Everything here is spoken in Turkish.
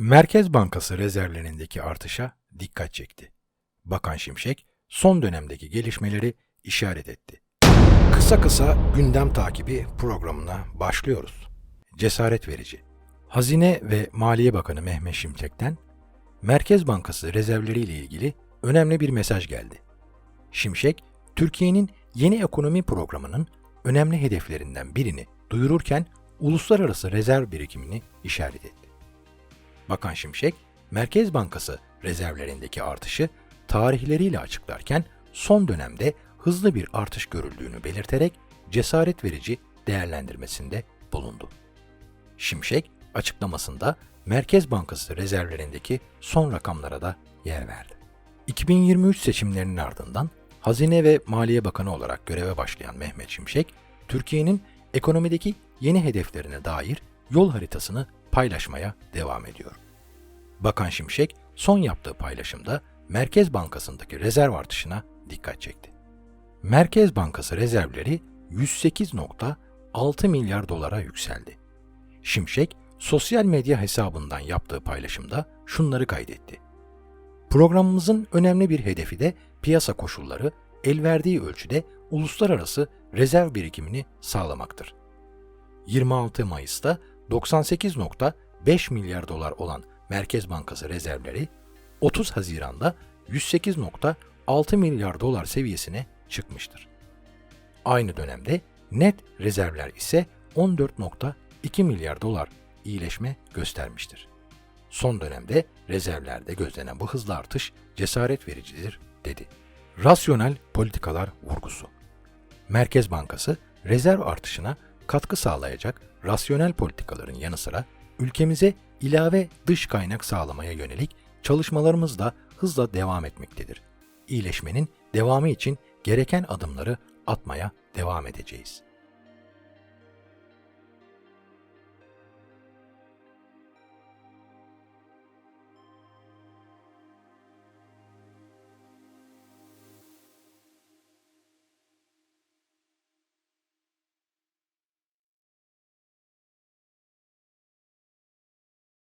Merkez Bankası rezervlerindeki artışa dikkat çekti. Bakan Şimşek son dönemdeki gelişmeleri işaret etti. Kısa kısa gündem takibi programına başlıyoruz. Cesaret verici. Hazine ve Maliye Bakanı Mehmet Şimşek'ten Merkez Bankası rezervleriyle ilgili önemli bir mesaj geldi. Şimşek, Türkiye'nin yeni ekonomi programının önemli hedeflerinden birini duyururken uluslararası rezerv birikimini işaret etti. Bakan Şimşek, Merkez Bankası rezervlerindeki artışı tarihleriyle açıklarken son dönemde hızlı bir artış görüldüğünü belirterek cesaret verici değerlendirmesinde bulundu. Şimşek açıklamasında Merkez Bankası rezervlerindeki son rakamlara da yer verdi. 2023 seçimlerinin ardından Hazine ve Maliye Bakanı olarak göreve başlayan Mehmet Şimşek, Türkiye'nin ekonomideki yeni hedeflerine dair yol haritasını paylaşmaya devam ediyor. Bakan Şimşek son yaptığı paylaşımda Merkez Bankası'ndaki rezerv artışına dikkat çekti. Merkez Bankası rezervleri 108.6 milyar dolara yükseldi. Şimşek sosyal medya hesabından yaptığı paylaşımda şunları kaydetti. Programımızın önemli bir hedefi de piyasa koşulları el verdiği ölçüde uluslararası rezerv birikimini sağlamaktır. 26 Mayıs'ta 98.5 milyar dolar olan Merkez Bankası rezervleri 30 Haziran'da 108.6 milyar dolar seviyesine çıkmıştır. Aynı dönemde net rezervler ise 14.2 milyar dolar iyileşme göstermiştir. Son dönemde rezervlerde gözlenen bu hızlı artış cesaret vericidir, dedi. Rasyonel politikalar vurgusu. Merkez Bankası rezerv artışına katkı sağlayacak rasyonel politikaların yanı sıra ülkemize ilave dış kaynak sağlamaya yönelik çalışmalarımız da hızla devam etmektedir. İyileşmenin devamı için gereken adımları atmaya devam edeceğiz.